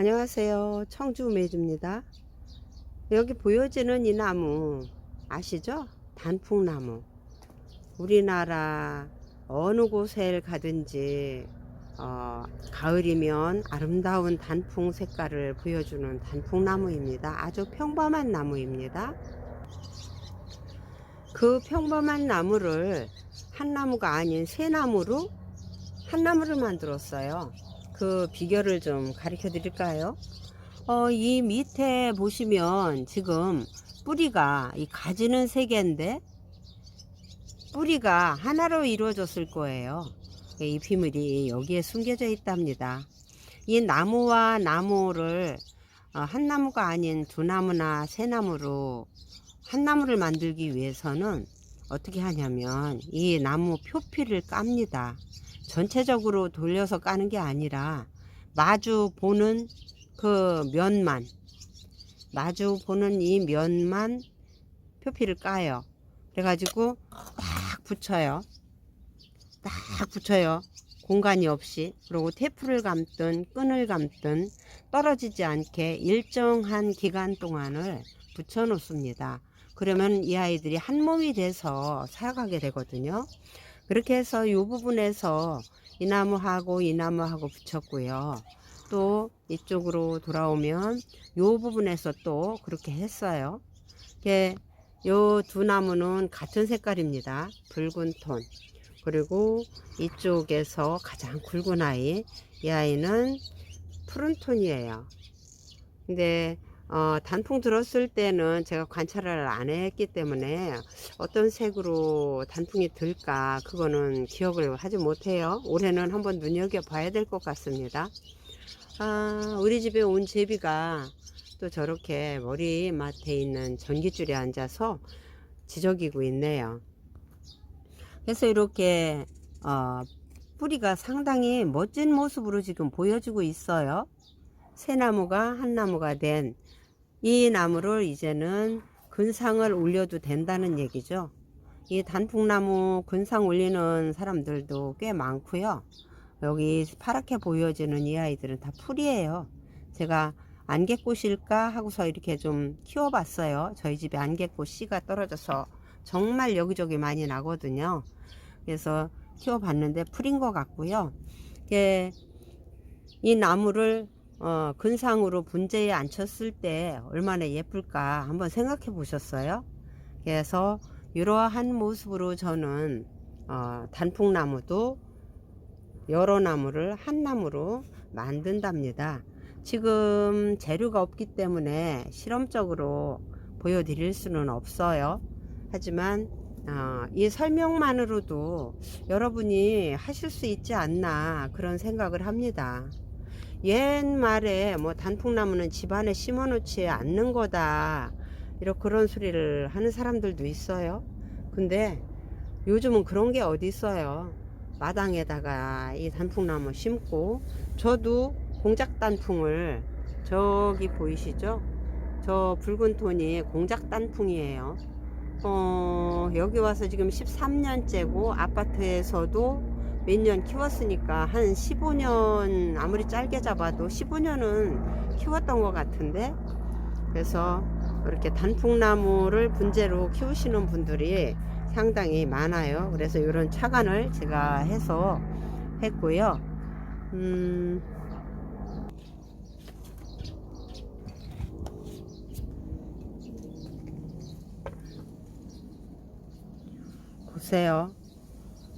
안녕하세요. 청주 매주입니다. 여기 보여지는 이 나무 아시죠? 단풍나무. 우리나라 어느 곳에 가든지 어, 가을이면 아름다운 단풍 색깔을 보여주는 단풍나무입니다. 아주 평범한 나무입니다. 그 평범한 나무를 한 나무가 아닌 세 나무로 한 나무를 만들었어요. 그 비결을 좀 가르쳐 드릴까요? 어, 이 밑에 보시면 지금 뿌리가 이 가지는 세 개인데 뿌리가 하나로 이루어졌을 거예요. 이 비밀이 여기에 숨겨져 있답니다. 이 나무와 나무를 어, 한 나무가 아닌 두 나무나 세 나무로 한 나무를 만들기 위해서는 어떻게 하냐면 이 나무 표피를 깝니다. 전체적으로 돌려서 까는 게 아니라 마주 보는 그 면만 마주 보는 이 면만 표피를 까요. 그래가지고 딱 붙여요. 딱 붙여요. 공간이 없이 그리고 테프를 감든 끈을 감든 떨어지지 않게 일정한 기간 동안을 붙여 놓습니다. 그러면 이 아이들이 한 몸이 돼서 살아가게 되거든요. 그렇게 해서 이 부분에서 이 나무하고 이 나무하고 붙였고요. 또 이쪽으로 돌아오면 이 부분에서 또 그렇게 했어요. 요두 나무는 같은 색깔입니다. 붉은 톤. 그리고 이쪽에서 가장 굵은 아이, 이 아이는 푸른 톤이에요. 근데 어, 단풍 들었을 때는 제가 관찰을 안 했기 때문에 어떤 색으로 단풍이 들까 그거는 기억을 하지 못해요. 올해는 한번 눈여겨 봐야 될 것 같습니다. 아, 우리 집에 온 제비가 또 저렇게 머리맡에 있는 전기줄에 앉아서 지저귀고 있네요. 그래서 이렇게 어, 뿌리가 상당히 멋진 모습으로 지금 보여주고 있어요. 새 나무가 한 나무가 된 이 나무를 이제는 근상을 올려도 된다는 얘기죠. 이 단풍나무 근상 올리는 사람들도 꽤 많고요. 여기 파랗게 보여지는 이 아이들은 다 풀이에요. 제가 안개꽃일까 하고서 이렇게 좀 키워봤어요. 저희 집에 안개꽃 씨가 떨어져서 정말 여기저기 많이 나거든요. 그래서 키워봤는데 풀인 것 같고요. 이게 이 나무를 어, 근상으로 분재에 앉혔을 때 얼마나 예쁠까 한번 생각해 보셨어요? 그래서 이러한 모습으로 저는 어, 단풍나무도 여러 나무를 한 나무로 만든답니다. 지금 재료가 없기 때문에 실험적으로 보여드릴 수는 없어요. 하지만 어, 이 설명만으로도 여러분이 하실 수 있지 않나 그런 생각을 합니다. 옛말에 뭐 단풍나무는 집안에 심어 놓지 않는 거다. 이런 그런 소리를 하는 사람들도 있어요. 근데 요즘은 그런 게 어디 있어요. 마당에다가 이 단풍나무 심고 저도 공작 단풍을 저기 보이시죠? 저 붉은 톤이 공작 단풍이에요. 어, 여기 와서 지금 13년째고 아파트에서도 몇 년 키웠으니까 한 15년 아무리 짧게 잡아도 15년은 키웠던 것 같은데 그래서 이렇게 단풍나무를 분재로 키우시는 분들이 상당히 많아요. 그래서 이런 차관을 제가 해서 했고요. 음, 보세요.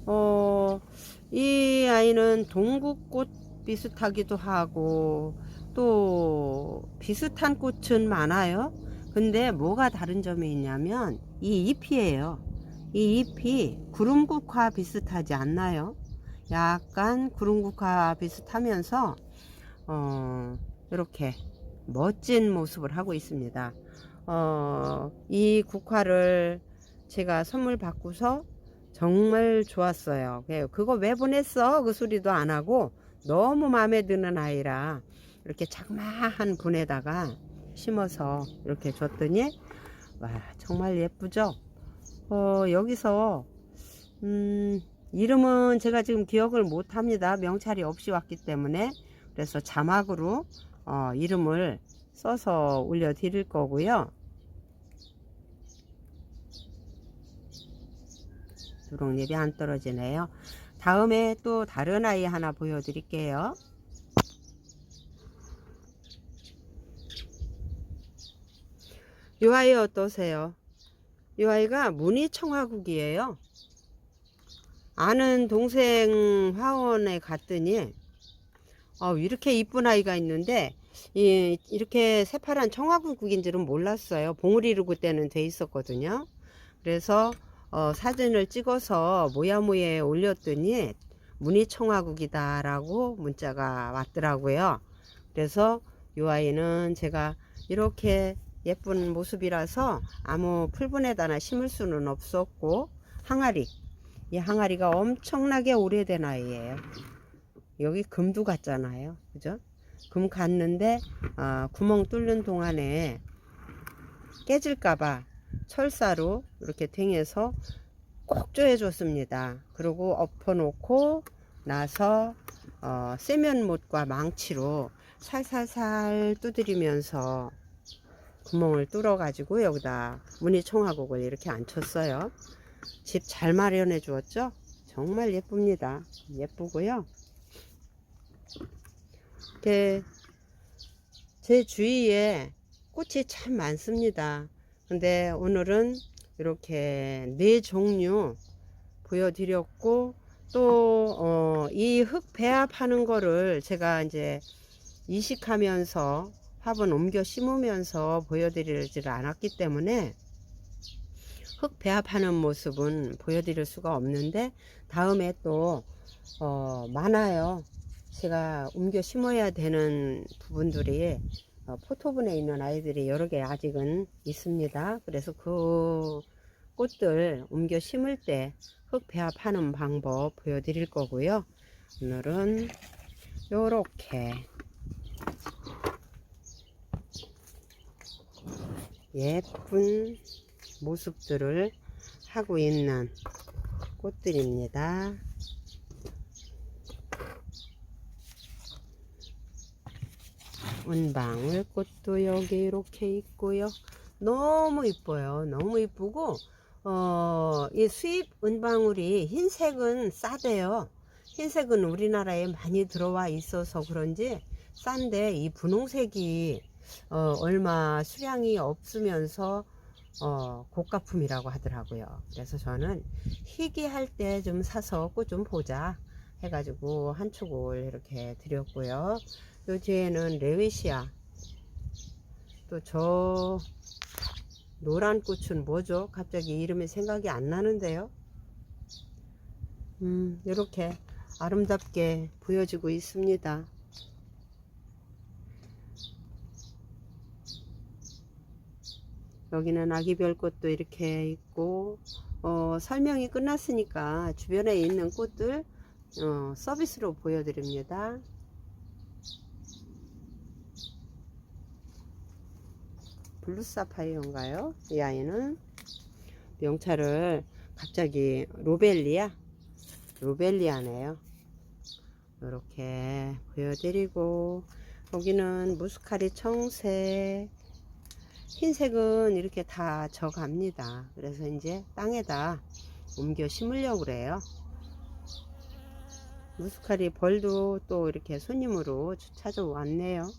어, 이 아이는 동국꽃 비슷하기도 하고 또 비슷한 꽃은 많아요. 근데 뭐가 다른 점이 있냐면 이 잎이에요. 이 잎이 구름국화 비슷하지 않나요? 약간 구름국화 비슷하면서 어, 이렇게 멋진 모습을 하고 있습니다. 어, 이 국화를 제가 선물 받고서 정말 좋았어요. 그래요. 그거 왜 보냈어? 그 소리도 안 하고 너무 마음에 드는 아이라 이렇게 자그마한 분에다가 심어서 이렇게 줬더니 와 정말 예쁘죠? 어, 여기서 음, 이름은 제가 지금 기억을 못 합니다. 명찰이 없이 왔기 때문에 그래서 자막으로 어, 이름을 써서 올려드릴 거고요. 두롱잎이 안 떨어지네요. 다음에 또 다른 아이 하나 보여드릴게요. 이 아이 어떠세요? 이 아이가 무늬청화국이에요. 아는 동생 화원에 갔더니 어, 이렇게 이쁜 아이가 있는데 이, 이렇게 새파란 청화국인 줄은 몰랐어요. 봉우리로 그때는 돼 있었거든요. 그래서 어, 사진을 찍어서 모야모에 올렸더니 무늬청화국이다라고 문자가 왔더라고요. 그래서 이 아이는 제가 이렇게 예쁜 모습이라서 아무 풀분에다나 심을 수는 없었고 항아리 이 항아리가 엄청나게 오래된 아이예요. 여기 금도 갔잖아요. 그죠? 금 갔는데 아, 구멍 뚫는 동안에 깨질까봐 철사로 이렇게 댕해서 꼭 조여줬습니다. 그리고 엎어놓고 나서 어, 세면못과 망치로 살살살 두드리면서 구멍을 뚫어 가지고 여기다 무늬청화국을 이렇게 앉혔어요. 집 잘 마련해 주었죠? 정말 예쁩니다. 예쁘고요. 이렇게 제 주위에 꽃이 참 많습니다. 근데 오늘은 이렇게 네 종류 보여드렸고 또이흙 배합하는 거를 제가 이제 이식하면서 화분 옮겨 심으면서 보여드리질 않았기 때문에 흙 배합하는 모습은 보여드릴 수가 없는데 다음에 또 어, 많아요. 제가 옮겨 심어야 되는 부분들이 어, 포토분에 있는 아이들이 여러 개 아직은 있습니다. 그래서 그 꽃들 옮겨 심을 때 흙 배합하는 방법 보여드릴 거고요. 오늘은 요렇게 예쁜 모습들을 하고 있는 꽃들입니다. 은방울 꽃도 여기 이렇게 있고요. 너무 이뻐요. 너무 이쁘고 어, 이 수입 은방울이 흰색은 싸대요. 흰색은 우리나라에 많이 들어와 있어서 그런지 싼데 이 분홍색이 어, 얼마 수량이 없으면서 어, 고가품이라고 하더라고요. 그래서 저는 희귀할 때 좀 사서 꽃 좀 보자 해가지고 한 축을 이렇게 드렸고요. 요 뒤에는 레위시아. 또 저 노란 꽃은 뭐죠? 갑자기 이름이 생각이 안 나는데요. 음, 이렇게 아름답게 보여지고 있습니다. 여기는 아기별 꽃도 이렇게 있고 어, 설명이 끝났으니까 주변에 있는 꽃들 어, 서비스로 보여드립니다. 블루사파이어인가요? 이 아이는 명찰을 갑자기 로벨리아 로벨리아네요. 이렇게 보여드리고 여기는 무스카리 청색 흰색은 이렇게 다 져갑니다. 그래서 이제 땅에다 옮겨 심으려고 그래요. 무스카리 벌도 또 이렇게 손님으로 찾아왔네요.